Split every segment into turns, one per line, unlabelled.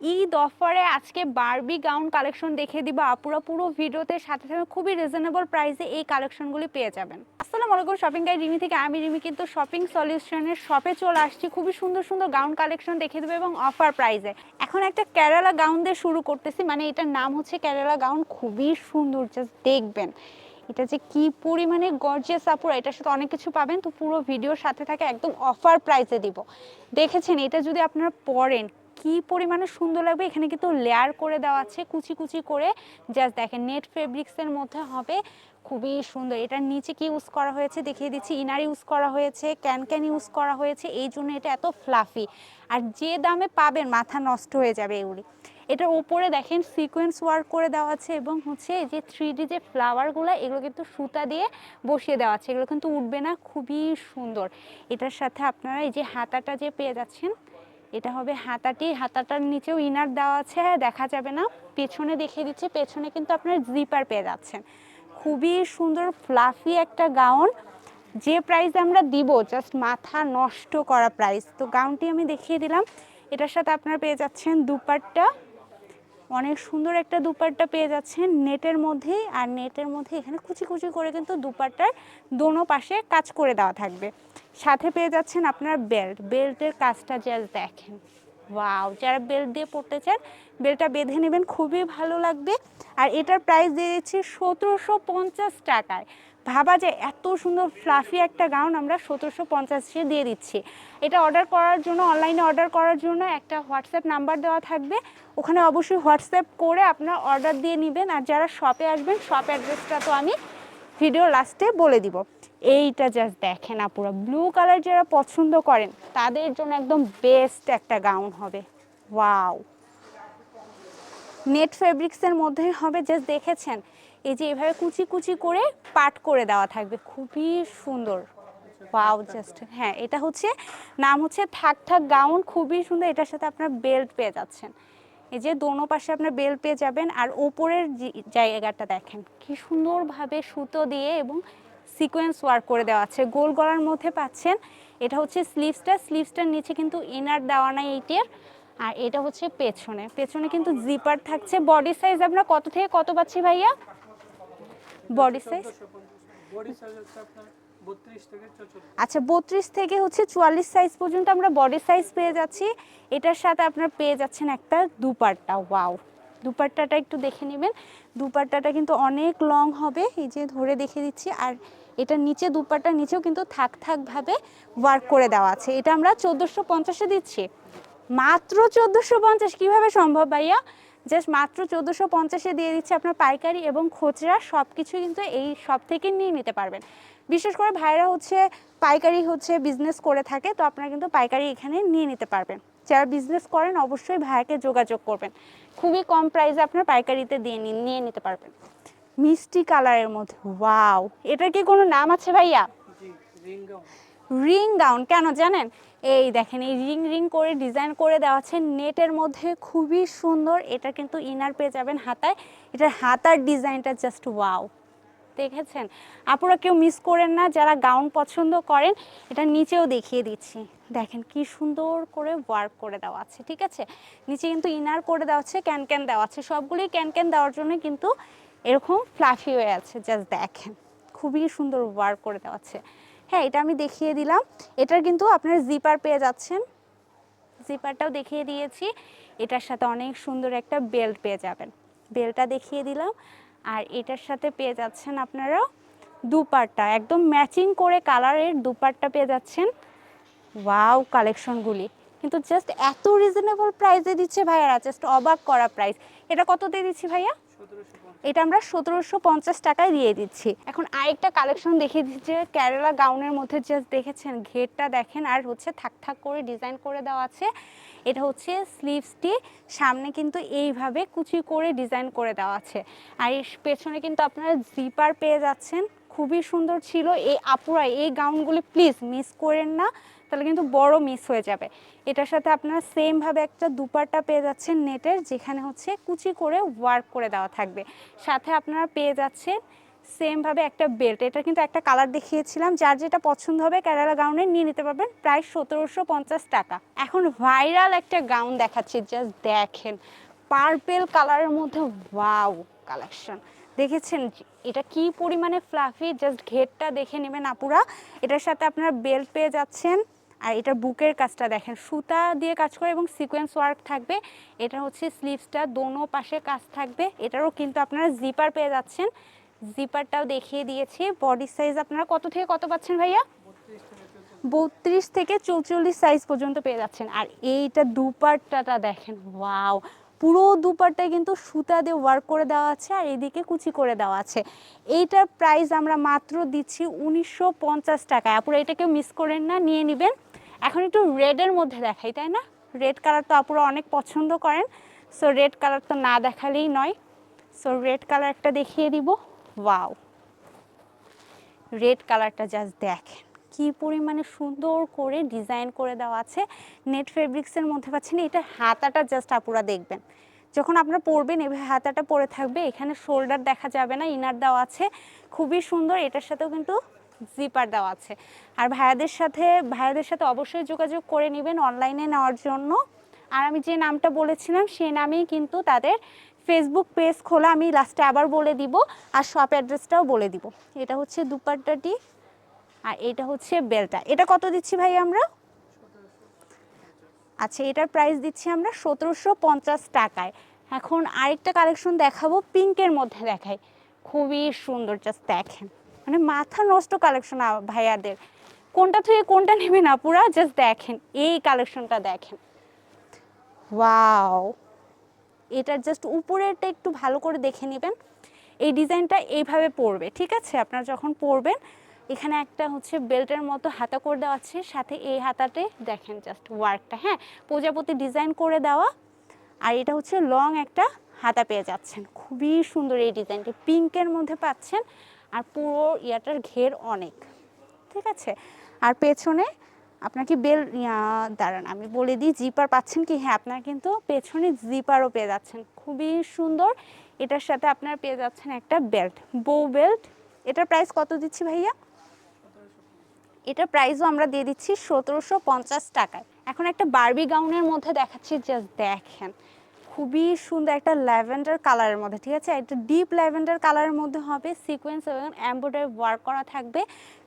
ঈদ অফারে আজকে Barbie gown collection দেখিয়ে দিব। আপুরা পুরো ভিডিওতে সাথে সাথে খুবই রিজনেবল প্রাইসে এই কালেকশনগুলি পেয়ে যাবেন। আসসালামু আলাইকুম শপিং গাই রিমি থেকে। আমি রিমি কিন্তু শপিং সলিউশনের শপে চলে আসছি। খুবই সুন্দর সুন্দর গাউন কালেকশন দেখিয়ে দেবো এবং অফার প্রাইসে এখন একটা কেরালা গাউন দিয়ে শুরু করতেছি। মানে এটার নাম হচ্ছে কেরালা গাউন খুবই সুন্দর জাস্ট দেখবেন। এটা যে কি পরিমাণে গর্জিয়াস আপুরা, এটার সাথে অনেক কিছু পাবেন। তো পুরো ভিডিওর সাথে থাকে একদম অফার প্রাইসে দিব। দেখেছেন, এটা যদি আপনারা পরেন কি পরিমাণে সুন্দর লাগবে? এখানে কিন্তু লেয়ার করে দেওয়া আছে, কুচি কুচি করে। জাস্ট দেখেন নেট ফেব্রিক্সের মধ্যে হবে। খুবই সুন্দর। এটার নিচে কি ইউজ করা হয়েছে? দেখিয়ে দিচ্ছি। ইনার ইউজ করা হয়েছে ক্যান ক্যান ইউজ করা হয়েছে। এই জন্য এটা এত ফ্লাফি আর যে দামে পাবেন, মাথা নষ্ট হয়ে যাবে এগুলি। এটার উপরে দেখেন সিকোয়েন্স ওয়ার্ক করে দেওয়া আছে এবং হচ্ছে যে থ্রি যে ফ্লাওয়ারগুলো এগুলো কিন্তু সুতা দিয়ে বসিয়ে দেওয়া আছে। এগুলো কিন্তু উঠবে না। খুবই সুন্দর। এটার সাথে আপনারা এই যে হাতাটা যে পেয়ে যাচ্ছেন এটা হবে হাতাটি। হাতাটার নিচেও ইনার দেওয়া আছে হ্যাঁ দেখা যাবে না। পেছনে দেখিয়ে দিচ্ছে, পেছনে কিন্তু আপনার জিপার পেয়ে যাচ্ছেন। খুবই সুন্দর ফ্লাফি একটা গাউন যে প্রাইস আমরা দিব জাস্ট মাথা নষ্ট করা প্রাইস তো গাউনটি আমি দেখিয়ে দিলাম। এটার সাথে আপনারা পেয়ে যাচ্ছেন দুপাট্টা। অনেক সুন্দর একটা দুপাট্টা পেয়ে যাচ্ছেন নেটের মধ্যে আর নেটের মধ্যে এখানে কুচি কুচি করে কিন্তু দুপাট্টার দোনো পাশে কাজ করে দেওয়া থাকবে। সাথে পেয়ে যাচ্ছেন আপনার বেল্ট। বেল্টের কাজটা জাস্ট দেখেন। ওয়াও যারা বেল্ট দিয়ে পড়তে চান, বেল্টটা বেঁধে নেবেন, খুবই ভালো লাগবে। আর এটার প্রাইস দিয়ে দিচ্ছি সতেরোশো পঞ্চাশ টাকায়। ভাবা যায়, এত সুন্দর ফ্লাফি একটা গাউন আমরা সতেরোশো পঞ্চাশে দিয়ে দিচ্ছি। এটা অর্ডার করার জন্য অনলাইনে অর্ডার করার জন্য একটা হোয়াটসঅ্যাপ নাম্বার দেওয়া থাকবে। ওখানে অবশ্যই হোয়াটসঅ্যাপ করে আপনার অর্ডার দিয়ে নেবেন। আর যারা শপে আসবেন শপ অ্যাড্রেসটা তো আমি ভিডিও লাস্টে বলে দিব। এইটা জাস্ট দেখেন আপুরা ব্লু কালার যারা পছন্দ করেন, তাদের জন্য একদম বেস্ট একটা গাউন হবে। ওয়াও নেট ফেব্রিক্সের মধ্যেই হবে জাস্ট দেখেছেন? এই যে এভাবে কুচি কুচি করে পাট করে দেওয়া থাকবে, খুবই সুন্দর। ওয়াও জাস্ট হ্যাঁ এটা হচ্ছে, নাম হচ্ছে থাক থাক গাউন খুবই সুন্দর, এটার সাথে আপনার বেল্ট পেয়ে যাচ্ছেন। এই যে দোনো পাশে আপনার বেল্ট পেয়ে যাবেন, আর ওপরের জায়গাটা দেখেন, কি সুন্দরভাবে সুতো দিয়ে এবং সিকোয়েন্স ওয়ার্ক করে দেওয়া আছে। গোল গলার মধ্যে পাচ্ছেন এটা হচ্ছে স্লিভসটা স্লিভসটার নিচে কিন্তু ইনার দেওয়া নাই এইটির আর এটা হচ্ছে পেছনে। পেছনে কিন্তু জিপার থাকছে। বডি সাইজ আমরা কত থেকে কত পাচ্ছি ভাইয়া? বডি সাইজ
আপনার
আচ্ছা বত্রিশ থেকে হচ্ছে চুয়াল্লিশ সাইজ পর্যন্ত আমরা বডি সাইজ পেয়ে যাচ্ছি। এটার সাথে আপনার পেয়ে যাচ্ছেন একটা দুপাট্টা। ওয়াও দুপাট্টাটা একটু দেখে নেবেন। দুপাট্টাটা কিন্তু অনেক লং হবে, এই যে ধরে দেখে দিচ্ছি। আর এটা নিচে দুপাট্টার নিচেও কিন্তু থাক থাকভাবে ওয়ার্ক করে দেওয়া আছে। এটা আমরা চোদ্দোশো পঞ্চাশে দিচ্ছি। মাত্র চোদ্দোশো পঞ্চাশ, কীভাবে সম্ভব ভাইয়া? জাস্ট মাত্র চোদ্দোশো পঞ্চাশে দিয়ে দিচ্ছে আপনার পাইকারি এবং খুচরা সব কিছু কিন্তু এই সব থেকে নিয়ে নিতে পারবেন। বিশেষ করে ভাইরা হচ্ছে পাইকারি হচ্ছে বিজনেস করে থাকে, তো আপনারা কিন্তু পাইকারি এখানে নিয়ে নিতে পারবেন। যারা বিজনেস করেন অবশ্যই ভাইয়াকে যোগাযোগ করবেন। খুবই কম প্রাইসে আপনার পাইকারিতে দিয়ে নিন- নিয়ে নিতে পারবেন। মিষ্টি কালারের মধ্যে ওয়াও এটার কি কোনো নাম আছে ভাইয়া?
রিং গাউন
কেন জানেন? এই দেখেন, এই রিং রিং করে ডিজাইন করে দেওয়া আছে নেটের মধ্যে, খুবই সুন্দর। এটা কিন্তু ইনার পেয়ে যাবেন হাতায়। এটার হাতার ডিজাইনটা জাস্ট ওয়াও দেখেছেন? আপুরা কেউ মিস করেন না, যারা গাউন পছন্দ করেন, এটা নিচেও দেখিয়ে দিচ্ছি। দেখেন কি সুন্দর করে ওয়ার্ক করে দেওয়া আছে, ঠিক আছে? নিচে কিন্তু ইনার করে দেওয়া আছে ক্যান ক্যান দেওয়া আছে। সবগুলোই ক্যান ক্যান দেওয়ার জন্য কিন্তু এরকম ফ্লাফি হয়ে আছে জাস্ট দেখেন। খুবই সুন্দর ওয়ার্ক করে দেওয়া আছে। হ্যাঁ এটা আমি দেখিয়ে দিলাম। এটার কিন্তু আপনার জিপার পেয়ে যাচ্ছেন। জিপারটাও দেখিয়ে দিয়েছি। এটার সাথে অনেক সুন্দর একটা বেল্ট পেয়ে যাবেন। বেল্টটা দেখিয়ে দিলাম। আর এটার সাথে পেয়ে যাচ্ছেন আপনারা দুপারটা একদম ম্যাচিং করে কালারের দুপারটা পেয়ে যাচ্ছেন। ওয়াও কালেকশনগুলি কিন্তু জাস্ট এত রিজনেবল প্রাইসে দিচ্ছে ভাইয়ারা জাস্ট অবাক করা প্রাইস এটা কত দিয়ে দিচ্ছি ভাইয়া? এটা আমরা সতেরোশো পঞ্চাশ টাকায় দিয়ে দিচ্ছি। এখন আরেকটা কালেকশন দেখিয়ে দিচ্ছি যে কেরালা গাউনের মধ্যে জাস্ট দেখেছেন ঘেরটা দেখেন আর হচ্ছে থাক থাক করে ডিজাইন করে দেওয়া আছে। এটা হচ্ছে স্লিভসটি সামনে কিন্তু এইভাবে কুচি করে ডিজাইন করে দেওয়া আছে। আর এর পেছনে কিন্তু আপনারা জিপার পেয়ে যাচ্ছেন। খুবই সুন্দর ছিল। এই আপুরা, এই গাউনগুলি প্লিজ মিস করেন না, তাহলে কিন্তু বড় মিস হয়ে যাবে। এটার সাথে আপনারা সেমভাবে একটা দুপাট্টা পেয়ে যাচ্ছেন নেটের, যেখানে হচ্ছে কুচি করে ওয়ার্ক করে দেওয়া থাকবে। সাথে আপনারা পেয়ে যাচ্ছেন সেমভাবে একটা বেল্ট এটা কিন্তু একটা কালার দেখিয়েছিলাম, যার যেটা পছন্দ হবে কেরালা গাউনে নিয়ে নিতে পারবেন, প্রায় সতেরোশো পঞ্চাশ টাকা। এখন ভাইরাল একটা গাউন দেখাচ্ছি জাস্ট দেখেন। পার্পেল কালারের মধ্যে ওয়াও কালেকশন দেখেছেন এটা কি পরিমাণে ফ্লাফি জাস্ট ঘেরটা দেখে নেবেন আপুরা। এটার সাথে আপনারা বেল্ট পেয়ে যাচ্ছেন। আর এটার বুকের কাজটা দেখেন, সুতা দিয়ে কাজ করে এবং সিকোয়েন্স ওয়ার্ক থাকবে। এটা হচ্ছে স্লিভসটা দোনো পাশে কাজ থাকবে। এটারও কিন্তু আপনারা জিপার পেয়ে যাচ্ছেন। জিপারটাও দেখিয়ে দিয়েছি। বডি সাইজ আপনারা কত থেকে কত পাচ্ছেন ভাইয়া? বত্রিশ থেকে চৌচল্লিশ সাইজ পর্যন্ত পেয়ে যাচ্ছেন। আর এইটা দুপাট্টাটা দেখেন ওয়াও পুরো দুপাট্টায় কিন্তু সুতা দিয়ে ওয়ার্ক করে দেওয়া আছে আর এদিকে কুচি করে দেওয়া আছে। এইটার প্রাইস আমরা মাত্র দিচ্ছি উনিশশো টাকায় আপুরা এটাকে মিস করেন না, নিয়ে নেবেন। এখন একটু রেডের মধ্যে দেখাই, তাই না? রেড কালার তো আপুরা অনেক পছন্দ করেন। সো রেড কালার তো না দেখালেই নয়। সো রেড কালার একটা দেখিয়ে দিব। ওয়াও রেড কালারটা জাস্ট দেখেন। কি পরিমাণে সুন্দর করে ডিজাইন করে দেওয়া আছে নেট ফেব্রিক্সের মধ্যে পাচ্ছেন এটা হাতাটা জাস্ট আপুরা দেখবেন। যখন আপনারা পরবেন, এভাবে হাতাটা পরে থাকবে, এখানে শোল্ডার দেখা যাবে না ইনার দেওয়া আছে, খুবই সুন্দর, এটার সাথেও কিন্তু জিপার দেওয়া আছে। আর ভাইয়াদের সাথে ভাইয়াদের সাথে অবশ্যই যোগাযোগ করে নেবেন অনলাইনে নেওয়ার জন্য। আর আমি যে নামটা বলেছিলাম সেই নামেই কিন্তু তাদের ফেসবুক পেজ খোলা, আমি লাস্টে আবার বলে দিব, আর শপ অ্যাড্রেসটাও বলে দিব। এটা হচ্ছে দুপাট্টাটি আর এটা হচ্ছে বেলটা। এটা কত দিচ্ছি ভাই আমরা? আচ্ছা এটার প্রাইস দিচ্ছি আমরা সতেরোশো পঞ্চাশ টাকায়। এখন আরেকটা কালেকশন দেখাবো পিঙ্কের মধ্যে দেখাই। খুবই সুন্দর জাস্ট দেখেন। মানে মাথা নষ্ট কালেকশন ভাইয়াদের। কোনটা থেকে কোনটা নেবেন আপুরা? জাস্ট দেখেন, এই কালেকশনটা দেখেন। ওয়াও এটার জাস্ট উপরেরটা একটু ভালো করে দেখে নেবেন। এই ডিজাইনটা এইভাবে পড়বে ঠিক আছে? আপনারা যখন পরবেন এখানে একটা হচ্ছে বেল্টের মতো হাতা করে দেওয়া আছে। সাথে এই হাতাতে দেখেন জাস্ট ওয়ার্কটা হ্যাঁ? প্রজাপতি ডিজাইন করে দেওয়া। আর এটা হচ্ছে লং একটা হাতা পেয়ে যাচ্ছেন। খুবই সুন্দর এই ডিজাইনটি পিঙ্কের মধ্যে পাচ্ছেন। আর পুরো ইয়াটার ঘের অনেক। ঠিক আছে? আর পেছনে আপনার কি বেল দাঁড়ান, আমি বলে দিই জিপার পাচ্ছেন কি? হ্যাঁ আপনার কিন্তু পেছনে জিপারও পেয়ে যাচ্ছেন। খুবই সুন্দর। এটার সাথে আপনারা পেয়ে যাচ্ছেন একটা বেল্ট বউ বেল্ট এটার প্রাইস কত দিচ্ছি ভাইয়া? এটার প্রাইসও আমরা দিয়ে দিচ্ছি সতেরোশো পঞ্চাশ টাকায়। এখন একটা বার্বি গাউনের মধ্যে দেখাচ্ছি জাস্ট দেখেন। খুবই সুন্দর একটা ল্যাভেন্ডার কালারের মধ্যে, ঠিক আছে? একটা ডিপ ল্যাভেন্ডার কালারের মধ্যে হবে সিকোয়েন্স এবং এমব্রয়ডারি ওয়ার্ক করা থাকবে।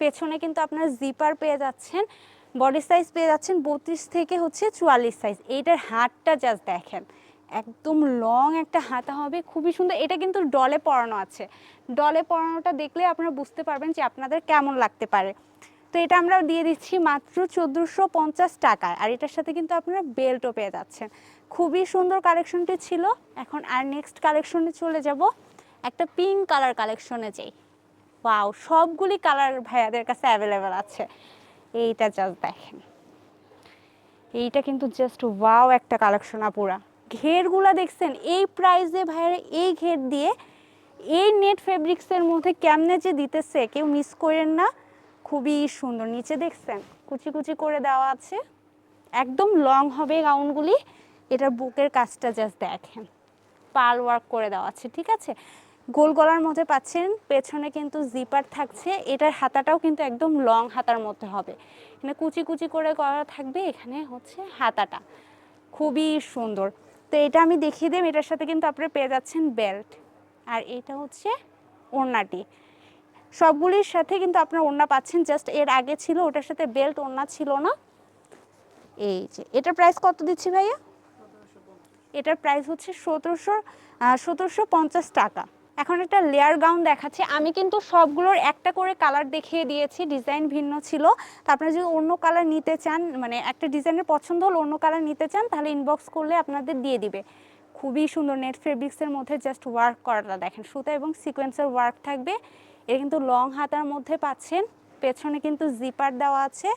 পেছনে কিন্তু আপনারা জিপার পেয়ে যাচ্ছেন বডি সাইজ পেয়ে যাচ্ছেন বত্রিশ থেকে হচ্ছে চুয়াল্লিশ সাইজ এইটার হাতটা জাস্ট দেখেন। একদম লং একটা হাতা হবে, খুবই সুন্দর। এটা কিন্তু ডলে পরানো আছে। ডলে পরানোটা দেখলে আপনারা বুঝতে পারবেন যে আপনাদের কেমন লাগতে পারে। তো এটা আমরা দিয়ে দিচ্ছি মাত্র চোদ্দোশো পঞ্চাশ টাকায়। আর এটার সাথে কিন্তু আপনারা বেল্টও পেয়ে যাচ্ছেন। খুবই সুন্দর কালেকশনটি ছিল। এখন আর নেক্সট কালেকশনে চলে যাব। একটা পিঙ্ক কালার কালেকশনে যাই। ওয়াও সবগুলি কালার ভাইয়াদের কাছে অ্যাভেলেবেল আছে। এইটা জাস্ট দেখেন। এইটা কিন্তু জাস্ট ওয়াও একটা কালেকশন আপুরা ঘেরগুলা দেখছেন? এই প্রাইসে ভাইয়ারা এই ঘের দিয়ে এই নেট ফেব্রিক্সের মধ্যে কেমনে যে দিতেছে, কেউ মিস করেন না। খুবই সুন্দর। নিচে দেখছেন, কুচি কুচি করে দেওয়া আছে। একদম লং হবে গাউনগুলি এটার বুকের কাজটা জাস্ট দেখেন। পাল ওয়ার্ক করে দেওয়া আছে, ঠিক আছে? গোল গলার মধ্যে পাচ্ছেন, পেছনে কিন্তু জিপার থাকছে। এটার হাতাটাও কিন্তু একদম লং হাতার মধ্যে হবে। এখানে কুচি কুচি করে করা থাকবে, এখানে হচ্ছে হাতাটা। খুবই সুন্দর। তো এটা আমি দেখিয়ে দেব এটার সাথে কিন্তু আপনারা পেয়ে যাচ্ছেন বেল্ট আর এটা হচ্ছে ওড়নাটি। সবগুলির সাথে কিন্তু আপনার ওড়না পাচ্ছেন। জাস্ট এর আগে ছিল, ওটার সাথে বেল্ট ওড়না ছিল না। এই যে, এটার প্রাইস কত দিচ্ছি ভাইয়া? এটার প্রাইস হচ্ছে সতেরোশো সতেরোশো পঞ্চাশ টাকা। এখন একটা লেয়ার গাউন দেখাচ্ছি। আমি কিন্তু সবগুলোর একটা করে কালার দেখিয়ে দিয়েছি, ডিজাইন ভিন্ন ছিল। তা আপনারা যদি অন্য কালার নিতে চান মানে একটা ডিজাইনের পছন্দ হলো অন্য কালার নিতে চান, তাহলে ইনবক্স করলে আপনাদের দিয়ে দিবে। খুবই সুন্দর নেট ফেব্রিক্সের মধ্যে জাস্ট ওয়ার্ক করাটা দেখেন। সুতা এবং সিকোয়েন্সের ওয়ার্ক থাকবে। এটা কিন্তু লং হাতার মধ্যে পাচ্ছেন। পেছনে কিন্তু জিপার দেওয়া আছে।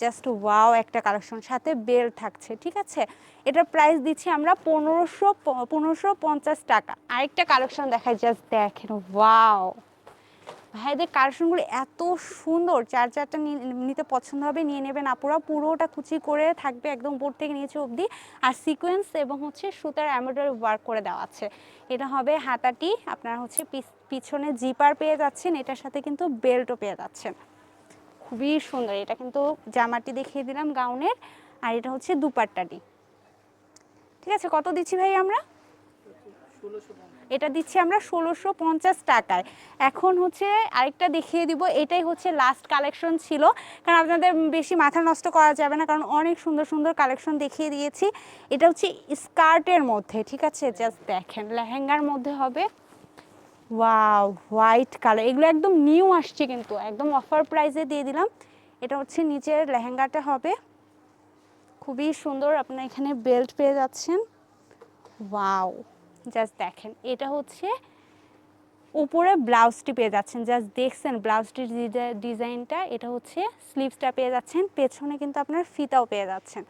জাস্ট ওয়াও একটা কালেকশন সাথে বেল থাকছে, ঠিক আছে? এটার প্রাইস দিচ্ছি আমরা পনেরোশো পনেরোশো পঞ্চাশ টাকা। আরেকটা কালেকশন দেখাই জাস্ট দেখেন ওয়াও ভাইদের কালেকশনগুলো এত সুন্দর চার চারটা নিতে পছন্দ হবে নিয়ে নেবেন আপুরা। পুরোটা কুচি করে থাকবে একদম উপর থেকে নিচে অবধি। আর সিকোয়েন্স এবং হচ্ছে সুতার এমব্রয়ডারি ওয়ার্ক করে দেওয়া আছে। এটা হবে হাতাটি, আপনার হচ্ছে পিছ- পিছনে জিপার পেয়ে যাচ্ছেন, এটার সাথে কিন্তু বেল্টও পেয়ে যাচ্ছেন। খুবই সুন্দর, এটা কিন্তু জামাটি দেখিয়ে দিলাম গাউনের আর এটা হচ্ছে দুপাট্টাটি। ঠিক আছে, কত দিচ্ছি ভাই আমরা? এটা দিচ্ছি আমরা ষোলোশো পঞ্চাশ টাকায়। এখন হচ্ছে আরেকটা দেখিয়ে দিব, এটাই হচ্ছে লাস্ট কালেকশন ছিল। কারণ আপনাদের বেশি মাথা নষ্ট করা যাবে না, কারণ অনেক সুন্দর সুন্দর কালেকশন দেখিয়ে দিয়েছি। এটা হচ্ছে স্কার্টের মধ্যে, ঠিক আছে? জাস্ট দেখেন, লেহেঙ্গার মধ্যে হবে। ওয়াও হোয়াইট কালার এগুলো একদম নিউ আসছে কিন্তু, একদম অফার প্রাইসে দিয়ে দিলাম। এটা হচ্ছে নিচের লেহেঙ্গাটা হবে। খুবই সুন্দর, আপনার এখানে বেল্ট পেয়ে যাচ্ছেন। ওয়াও জাস্ট দেখেন, এটা হচ্ছে উপরে ব্লাউজটি পেয়ে যাচ্ছেন। জাস্ট দেখছেন ব্লাউজটির ডিজাইনটা, এটা হচ্ছে স্লিভসটা পেয়ে যাচ্ছেন। পেছনে কিন্তু আপনার ফিতাও পেয়ে যাচ্ছেন।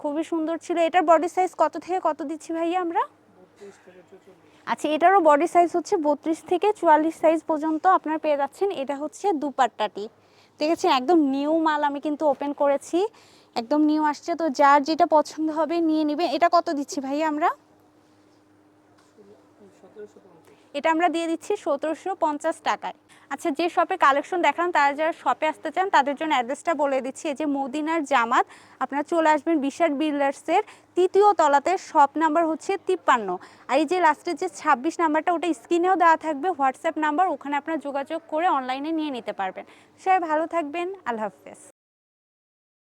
খুবই সুন্দর ছিল। এটার বডি সাইজ কত থেকে কত দিচ্ছি ভাইয়া আমরা? আচ্ছা এটারও বডি সাইজ হচ্ছে বত্রিশ থেকে চুয়াল্লিশ সাইজ পর্যন্ত আপনার পেয়ে যাচ্ছেন। এটা হচ্ছে দুপাট্টাটি। আছে একদম নিউ মাল আমি কিন্তু ওপেন করেছি। একদম নিউ আসছে। তো যার যেটা পছন্দ হবে নিয়ে নেবেন। এটা কত দিচ্ছি ভাইয়া আমরা
সতেরোশো পঞ্চাশ
এটা আমরা দিয়ে দিচ্ছি সতেরোশো পঞ্চাশ টাকায়। আচ্ছা যে শপে কালেকশন দেখান, তারা যারা শপে আসতে চান, তাদের জন্য অ্যাড্রেসটা বলে দিচ্ছি। এই যে মদিনার জামাত, আপনারা চলে আসবেন বিশাল বিল্ডার্সের তৃতীয় তলাতে শপ নাম্বার হচ্ছে তিপ্পান্ন। আর এই যে লাস্টের যে ছাব্বিশ নাম্বারটা ওটা স্ক্রিনেও দেওয়া থাকবে হোয়াটসঅ্যাপ নাম্বার ওখানে আপনারা যোগাযোগ করে অনলাইনে নিয়ে নিতে পারবেন। সবাই ভালো থাকবেন, আল্লাহ হাফেজ।